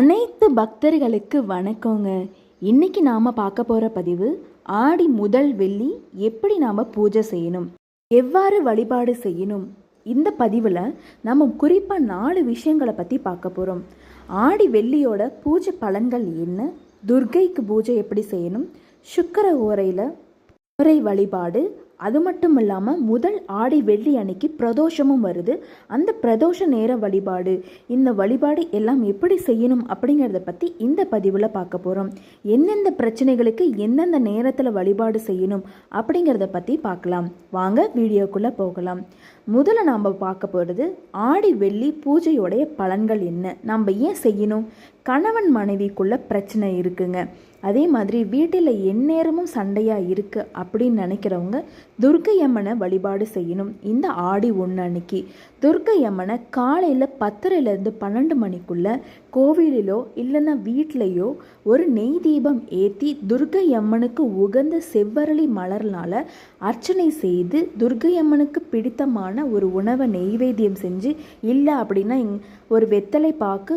அனைத்து பக்தர்களுக்கு வணக்கங்க. இன்னைக்கு நாம் பார்க்க போகிற பதிவு ஆடி முதல் வெள்ளி எப்படி நாம் பூஜை செய்யணும்? எவ்வாறு வழிபாடு செய்யணும்? இந்த பதிவில் நம்ம குறிப்பாக நாலு விஷயங்களை பற்றி பார்க்க போகிறோம் ஆடி வெள்ளியோட பூஜை பலன்கள் என்ன? துர்கைக்கு பூஜை எப்படி செய்யணும்? சுக்கர ஓரையில் முறை வழிபாடு அது மட்டும் இல்லாமல் முதல் ஆடி வெள்ளி அன்னைக்கு பிரதோஷமும் வருது. அந்த பிரதோஷ நேர வழிபாடு இந்த வழிபாடு எல்லாம் எப்படி செய்யணும் அப்படிங்கிறத பற்றி இந்த பதிவில் பார்க்க போகிறோம் எந்தெந்த பிரச்சனைகளுக்கு எந்தெந்த நேரத்தில் வழிபாடு செய்யணும் அப்படிங்கிறத பற்றி பார்க்கலாம். வாங்க வீடியோக்குள்ளே போகலாம். முதல்ல நாம் பார்க்க போகிறது ஆடி வெள்ளி பூஜையோடைய பலன்கள் என்ன? நம்ம ஏன் செய்யணும்? கணவன் மனைவிக்குள்ள பிரச்சனை இருக்குங்க. அதே மாதிரி வீட்டில் எந்நேரமும் சண்டையாக இருக்குது அப்படின்னு நினைக்கிறவங்க துர்க்கை வழிபாடு செய்யணும். இந்த ஆடி ஒன்று அன்னைக்கு துர்க்கை காலையில் பத்தரைலேருந்து பன்னெண்டு மணிக்குள்ளே கோவிலிலோ இல்லைன்னா வீட்லேயோ ஒரு நெய் தீபம் ஏற்றி துர்க்கையம்மனுக்கு உகந்த செவ்வரளி மலர்னால அர்ச்சனை செய்து துர்க்கையம்மனுக்கு பிடித்தமான ஒரு உணவை நெய்வேத்தியம் செஞ்சு இல்லை அப்படின்னா இங்- ஒரு வெத்தலை பாக்கு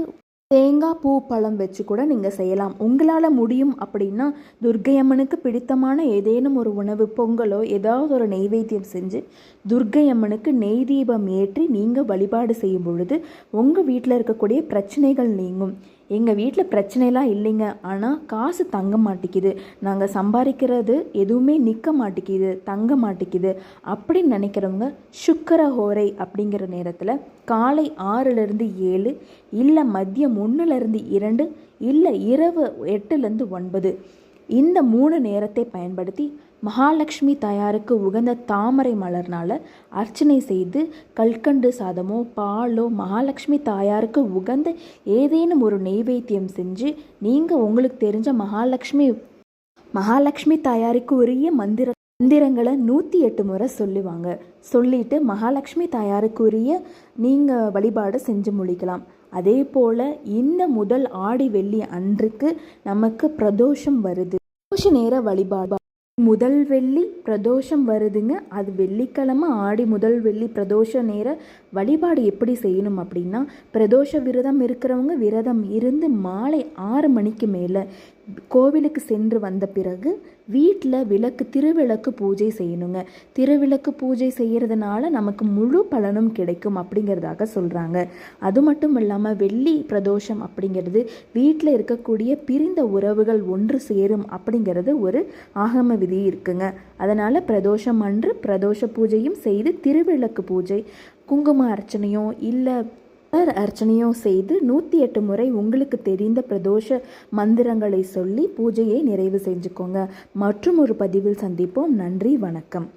தேங்காய் பூ பழம் வச்சு கூட நீங்கள் செய்யலாம். உங்களால் முடியும் அப்படின்னா துர்க்கை அம்மனுக்கு பிடித்தமான ஏதேனும் ஒரு உணவு பொங்கலோ ஏதாவது ஒரு நெய்வேத்தியம் செஞ்சு துர்க்கை அம்மனுக்கு நெய் தீபம் ஏற்றி நீங்கள் வழிபாடு செய்யும் பொழுது உங்கள் வீட்டில் இருக்கக்கூடிய பிரச்சனைகள் நீங்கும். எங்கள் வீட்டில் பிரச்சனைலாம் இல்லைங்க. ஆனால் காசு தங்க மாட்டேங்குது நாங்கள் சம்பாதிக்கிறது எதுவுமே நிற்க மாட்டேங்குது தங்க மாட்டேங்குது அப்படின்னு நினைக்கிறவங்க சுக்கர ஹோரை அப்படிங்கிற நேரத்தில் காலை ஆறுலேருந்து ஏழு இல்லை மதியம் ஒன்றுலேருந்து இரண்டு இல்லை இரவு எட்டுலேருந்து ஒன்பது. இந்த மூணு நேரத்தை பயன்படுத்தி மகாலட்சுமி தாயாருக்கு உகந்த தாமரை மலர்னால் அர்ச்சனை செய்து கல்கண்டு சாதமோ பாலோ மகாலட்சுமி தாயாருக்கு உகந்த ஏதேனும் ஒரு நெய்வேத்தியம் செஞ்சு நீங்கள் உங்களுக்கு தெரிஞ்ச மகாலட்சுமி மகாலட்சுமி தாயாருக்கு உரிய மந்திர மந்திரங்களை நூற்றி எட்டு முறை சொல்லுவாங்க. சொல்லிட்டு மகாலட்சுமி தாயாருக்குரிய நீங்கள் வழிபாடு செஞ்சு முடிக்கலாம். அதே போல் இந்த முதல் ஆடி வெள்ளி அன்றுக்கு நமக்கு பிரதோஷம் வருது. பிரதோஷ நேர வழிபாடு. முதல் வெள்ளி பிரதோஷம் வருதுங்க. அது வெள்ளிக்கிழமை ஆடி முதல் வெள்ளி பிரதோஷ நேர வழிபாடு எப்படி செய்யணும் அப்படின்னா பிரதோஷ விரதம் இருக்கிறவங்க விரதம் இருந்து மாலை ஆறு மணிக்கு மேலே கோவிலுக்கு சென்று வந்த பிறகு வீட்டில் விளக்கு திருவிளக்கு பூஜை செய்யணுங்க. திருவிளக்கு பூஜை செய்கிறதுனால நமக்கு முழு பலனும் கிடைக்கும் அப்படிங்கிறதாக சொல்கிறாங்க அது மட்டும் இல்லாமல் வெள்ளி பிரதோஷம் அப்படிங்கிறது வீட்டில் இருக்கக்கூடிய பிரிந்த உறவுகள் ஒன்று சேரும் அப்படிங்கிறது ஒரு ஆகம விதி இருக்குங்க. அதனால் பிரதோஷம் அன்று பிரதோஷ பூஜையும் செய்து திருவிளக்கு பூஜை குங்கும அர்ச்சனையோ இல்லை மலர் அர்ச்சனையும் செய்து நூற்றி எட்டு முறை உங்களுக்கு தெரிந்த பிரதோஷ மந்திரங்களை சொல்லி பூஜையை நிறைவு செஞ்சுக்கோங்க. மற்றும் ஒரு பதிவில் சந்திப்போம். நன்றி வணக்கம்.